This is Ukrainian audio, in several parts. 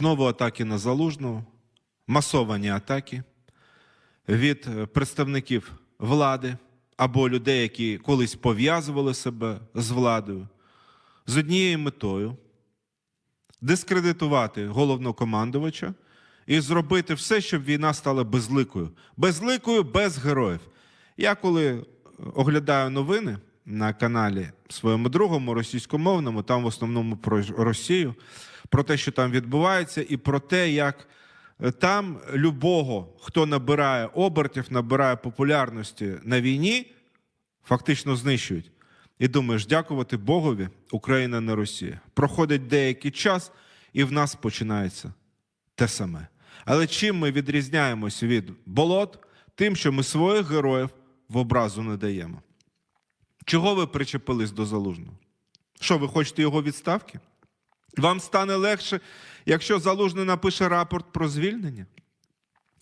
Знову атаки на залужного, масовані атаки від е, представників влади або людей, які колись пов'язували себе з владою, з однією метою дискредитувати головнокомандувача і зробити все, щоб війна стала безликою. Безликою без героїв. Я коли оглядаю новини на каналі своєму другому російськомовному, там в основному про Росію, про те, що там відбувається, і про те, як е, там любого, хто набирає обертів, набирає популярності на війні, фактично знищують. І думаєш, дякувати Богові, Україна не Росія. Проходить деякий час, і в нас починається те саме. Але чим ми відрізняємося від болот? Тим, що ми своїх героїв в образу не даємо. Чого ви причепились до залужного? Що, ви хочете його відставки? Вам стане легше, якщо залужний напише рапорт про звільнення?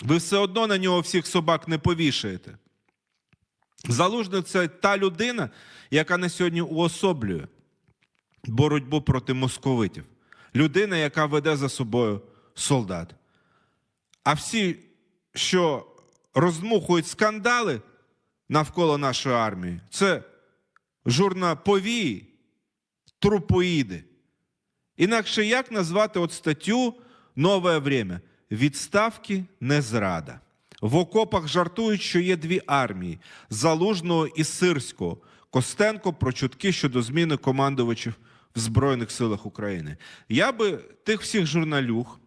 Ви все одно на нього всіх собак не повішаєте. Залужний це та людина, яка на сьогодні уособлює боротьбу проти московитів. Людина, яка веде за собою солдат. А всі, що роздмухують скандали навколо нашої армії, це журнаповії, трупоїди. Інакше як назвати от статтю Нове время? Відставки не зрада. В окопах жартують, що є дві армії Залужного і Сирського. Костенко про чутки щодо зміни командувачів в Збройних силах України. Я би тих всіх журналюг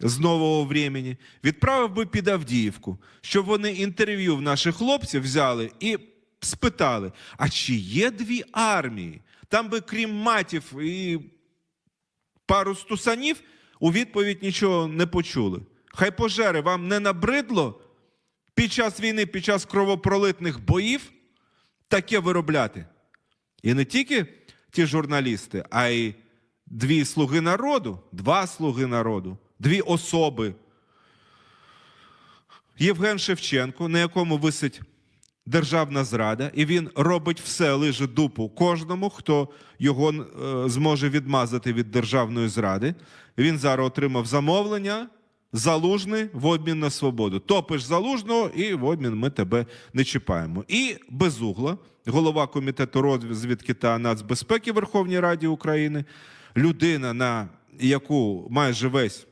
з нового времени відправив би під Авдіївку, щоб вони інтерв'ю в наших хлопців взяли і спитали: а чи є дві армії? Там би крім матів і пару стусанів у відповідь нічого не почули. Хай пожери вам не набридло під час війни, під час кровопролитних боїв таке виробляти. І не тільки ті журналісти, а й дві слуги народу, два слуги народу, дві особи. Євген Шевченко, на якому висить державна зрада, і він робить все, лиже дупу кожному, хто його е, зможе відмазати від державної зради. Він зараз отримав замовлення. Залужний в обмін на свободу. Топиш залужного, і в обмін ми тебе не чіпаємо. І безугла, голова комітету розвідки та нацбезпеки Верховній Раді України, людина, на яку майже весь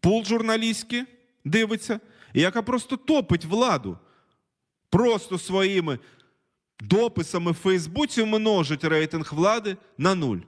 пул журналістський дивиться, яка просто топить владу. Просто своїми дописами в Фейсбуці множить рейтинг влади на нуль.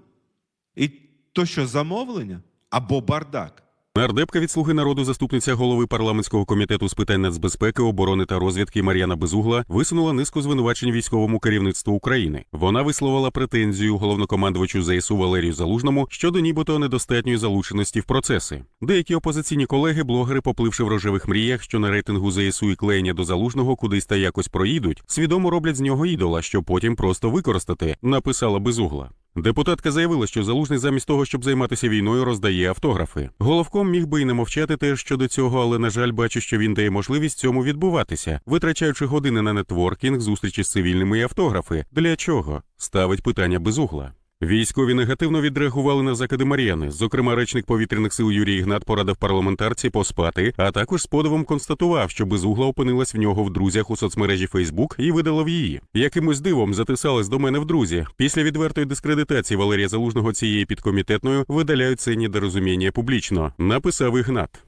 І то що замовлення або бардак. Нардепка від слуги народу, заступниця голови парламентського комітету з питань нацбезпеки, оборони та розвідки Мар'яна Безугла висунула низку звинувачень військовому керівництву України. Вона висловила претензію головнокомандувачу ЗСУ Валерію Залужному щодо нібито недостатньої залученості в процеси. Деякі опозиційні колеги, блогери, попливши в рожевих мріях, що на рейтингу ЗСУ і клеєння до залужного кудись та якось проїдуть, свідомо роблять з нього ідола, що потім просто використати, написала Безугла. Депутатка заявила, що залужний замість того, щоб займатися війною, роздає автографи. Головком міг би і не мовчати теж щодо цього, але на жаль, бачу, що він дає можливість цьому відбуватися, витрачаючи години на нетворкінг, зустрічі з цивільними і автографи. Для чого? Ставить питання безугла. Військові негативно відреагували на закиди Мар'яни. Зокрема, речник повітряних сил Юрій Ігнат порадив парламентарці поспати, а також з подивом констатував, що безугла опинилась в нього в друзях у соцмережі Фейсбук і видалив її. Якимось дивом затисались до мене в друзі. Після відвертої дискредитації Валерія Залужного цієї підкомітетною видаляють це недорозуміння публічно. Написав Ігнат.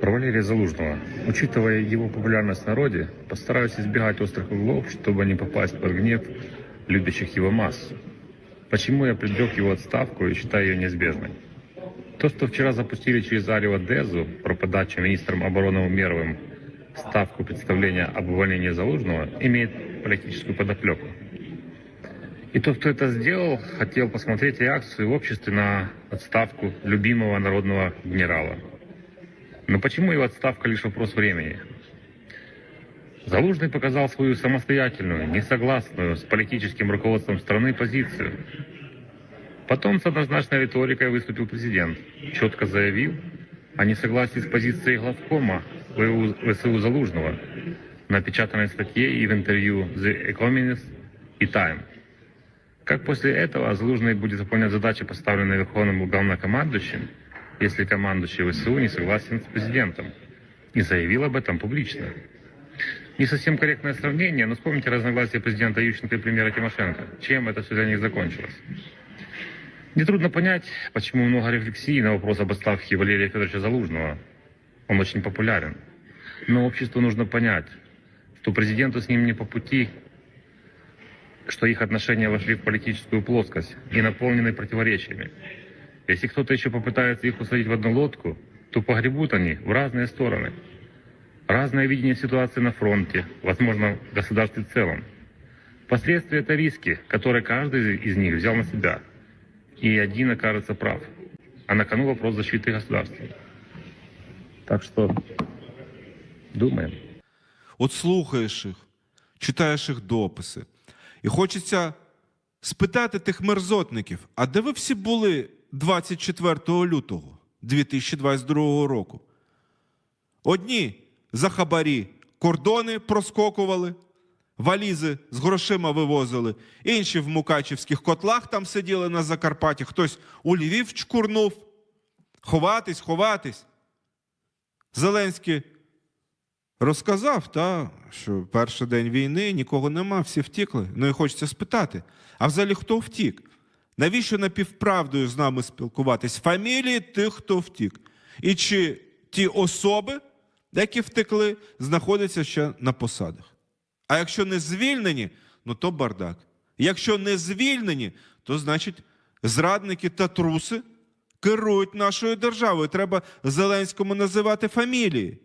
Про Валерия Залужного. Учитывая его популярность в народе, постараюсь избегать острых углов, чтобы не попасть под гнев любящих его масс. Почему я предрек его отставку и считаю ее неизбежной? То, что вчера запустили через Арио Дезу про подачу министром обороны Умеровым ставку представления об увольнении Залужного, имеет политическую подоплеку. И тот, кто это сделал, хотел посмотреть реакцию в обществе на отставку любимого народного генерала. Но почему его отставка лишь вопрос времени? Залужный показал свою самостоятельную, несогласную с политическим руководством страны позицию. Потом с однозначной риторикой выступил президент, четко заявил о несогласии с позицией главкома ВСУ Залужного в напечатанной статье и в интервью The Economist и Time. Как после этого Залужный будет выполнять задачи, поставленные Верховным главнокомандующим, если командующий ВСУ не согласен с президентом. И заявил об этом публично. Не совсем корректное сравнение, но вспомните разногласия президента Ющенко и премьера Тимошенко. Чем это все для них закончилось? Нетрудно понять, почему много рефлексий на вопрос об отставке Валерия Федоровича Залужного. Он очень популярен. Но обществу нужно понять, что президенту с ним не по пути, что их отношения вошли в политическую плоскость и наполнены противоречиями. Если кто-то еще попытается их усадить в одну лодку, то погребут они в разные стороны. Разное видение ситуации на фронте, возможно, в государстве в целом. Последствия это риски, которые каждый из них взял на себя. И один окажется прав. А на кону вопрос защиты государства. Так что думаем. От слухаєш їх, читаєш їх дописи. І хочеться спитати тих мерзотників: а де ви всі були 24 лютого 2022 року? Одні за хабарі кордони проскокували, валізи з грошима вивозили, інші в мукачівських котлах там сиділи на Закарпатті, хтось у Львів чкурнув. Ховатись, ховатись. Зеленський розказав, та, що перший день війни нікого нема, всі втікли. Ну і хочеться спитати: а взагалі хто втік? Навіщо напівправдою з нами спілкуватись? Фамілії тих, хто втік. І чи ті особи, які втекли, знаходяться ще на посадах? А якщо не звільнені, ну то бардак. Якщо не звільнені, то значить зрадники та труси керують нашою державою. Треба Зеленському називати фамілії.